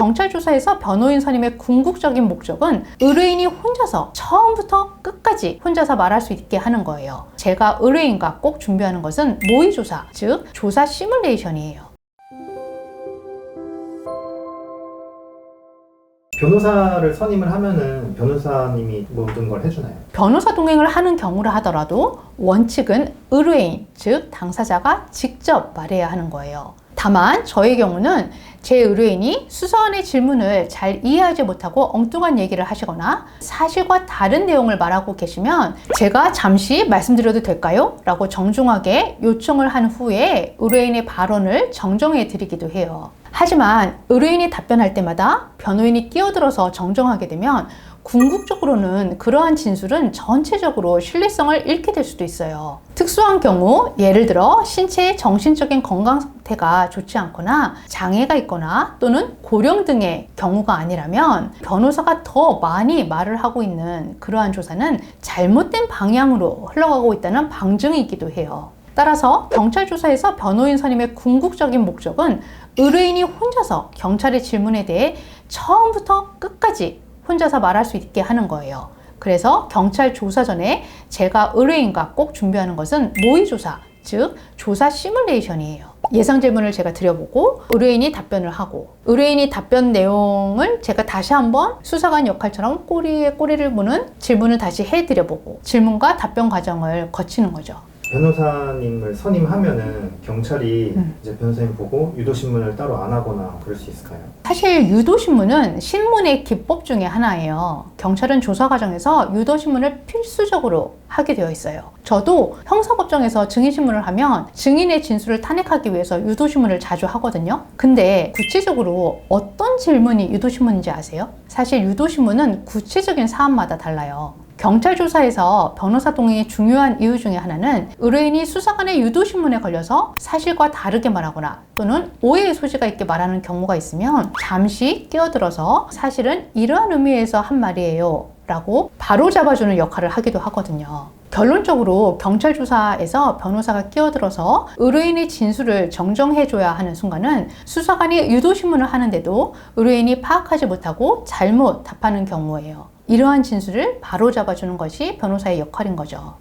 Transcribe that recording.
경찰 조사에서 변호인 선임의 궁극적인 목적은 의뢰인이 혼자서 처음부터 끝까지 혼자서 말할 수 있게 하는 거예요. 제가 의뢰인과 꼭 준비하는 것은 모의 조사, 즉 조사 시뮬레이션이에요. 변호사를 선임을 하면은 변호사님이 모든 걸 해주나요? 변호사 동행을 하는 경우라 하더라도 원칙은 의뢰인, 즉 당사자가 직접 말해야 하는 거예요. 다만 저의 경우는 제 의뢰인이 수사원의 질문을 잘 이해하지 못하고 엉뚱한 얘기를 하시거나 사실과 다른 내용을 말하고 계시면 제가 잠시 말씀드려도 될까요? 라고 정중하게 요청을 한 후에 의뢰인의 발언을 정정해 드리기도 해요. 하지만 의뢰인이 답변할 때마다 변호인이 끼어들어서 정정하게 되면 궁극적으로는 그러한 진술은 전체적으로 신뢰성을 잃게 될 수도 있어요. 특수한 경우, 예를 들어 신체의 정신적인 건강 상태가 좋지 않거나 장애가 있거나 또는 고령 등의 경우가 아니라면 변호사가 더 많이 말을 하고 있는 그러한 조사는 잘못된 방향으로 흘러가고 있다는 방증이기도 해요. 따라서 경찰 조사에서 변호인 선임의 궁극적인 목적은 의뢰인이 혼자서 경찰의 질문에 대해 처음부터 끝까지 혼자서 말할 수 있게 하는 거예요. 그래서 경찰 조사 전에 제가 의뢰인과 꼭 준비하는 것은 모의 조사, 즉 조사 시뮬레이션이에요. 예상 질문을 제가 드려보고 의뢰인이 답변을 하고 의뢰인이 답변 내용을 제가 다시 한번 수사관 역할처럼 꼬리에 꼬리를 무는 질문을 다시 해드려보고 질문과 답변 과정을 거치는 거죠. 변호사님을 선임하면은 경찰이 음. 이제 변호사님 보고 유도 신문을 따로 안 하거나 그럴 수 있을까요? 사실 유도신문은 신문의 기법 중에 하나예요. 경찰은 조사 과정에서 유도신문을 필수적으로 하게 되어 있어요. 저도 형사법정에서 증인신문을 하면 증인의 진술을 탄핵하기 위해서 유도신문을 자주 하거든요. 근데 구체적으로 어떤 질문이 유도신문인지 아세요? 사실 유도신문은 구체적인 사안마다 달라요. 경찰 조사에서 변호사 동행의 중요한 이유 중에 하나는 의뢰인이 수사관의 유도신문에 걸려서 사실과 다르게 말하거나 또는 오해의 소지가 있게 말하는 경우가 있으면 잠시 끼어들어서 사실은 이러한 의미에서 한 말이에요 라고 바로 잡아주는 역할을 하기도 하거든요. 결론적으로 경찰 조사에서 변호사가 끼어들어서 의뢰인의 진술을 정정해줘야 하는 순간은 수사관이 유도신문을 하는데도 의뢰인이 파악하지 못하고 잘못 답하는 경우예요. 이러한 진술을 바로 잡아주는 것이 변호사의 역할인 거죠.